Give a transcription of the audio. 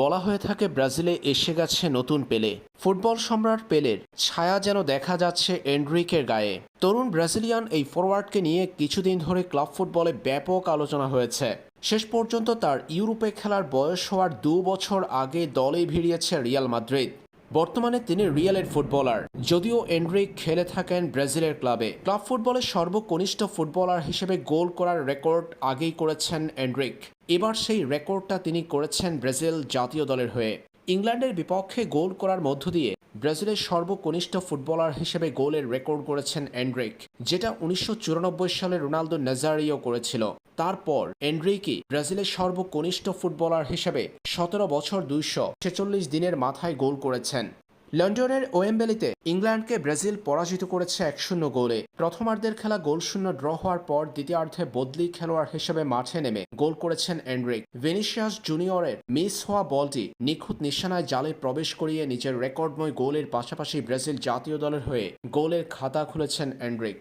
বলা হয়ে থাকে ব্রাজিলে এসে গেছে নতুন পেলে। ফুটবল সম্রাট পেলের ছায়া যেন দেখা যাচ্ছে এন্ড্রিকের গায়ে। তরুণ ব্রাজিলিয়ান এই ফরওয়ার্ডকে নিয়ে কিছুদিন ধরে ক্লাব ফুটবলে ব্যাপক আলোচনা হয়েছে। শেষ পর্যন্ত তার ইউরোপে খেলার বয়স হওয়ার দু বছর আগে দলেই ভিড়িয়েছে রিয়াল মাদ্রিদ। বর্তমানে তিনি রিয়ালের ফুটবলার। যদিও এন্ড্রিক খেলে থাকেন ব্রাজিলের ক্লাবে। ক্লাব ফুটবলের সর্বকনিষ্ঠ ফুটবলার হিসেবে গোল করার রেকর্ড আগেই করেছেন এন্ড্রিক। এবার সেই রেকর্ডটা তিনি করেছেন ব্রাজিল জাতীয় দলের হয়ে। ইংল্যান্ডের বিপক্ষে গোল করার মধ্য দিয়ে ব্রাজিলের সর্বকনিষ্ঠ ফুটবলার হিসেবে গোলের রেকর্ড করেছেন এন্ড্রিক, যেটা উনিশশো চুরানব্বই সালে রোনালদো নাজারিও করেছিল। তারপর এন্ড্রিকি ব্রাজিলের সর্বকনিষ্ঠ ফুটবলার হিসেবে সতেরো বছর দুইশো ছেচল্লিশ দিনের মাথায় গোল করেছেন। লন্ডনের ওয়েম্বেলিতে ইংল্যান্ডকে ব্রাজিল পরাজিত করেছে এক শূন্য গোলে। প্রথমার্ধের খেলা গোল শূন্য ড্র হওয়ার পর দ্বিতীয়ার্ধে বদলি খেলোয়াড় হিসেবে মাঠে নেমে গোল করেছেন এন্ড্রিক ভেনিসিয়াস জুনিয়রের মিস হওয়া বলটি নিখুঁত নিশানায় জালে প্রবেশ করিয়ে নিজের রেকর্ডময় গোলের পাশাপাশি ব্রাজিল জাতীয় দলের হয়ে গোলের খাতা খুলেছেন এন্ড্রিক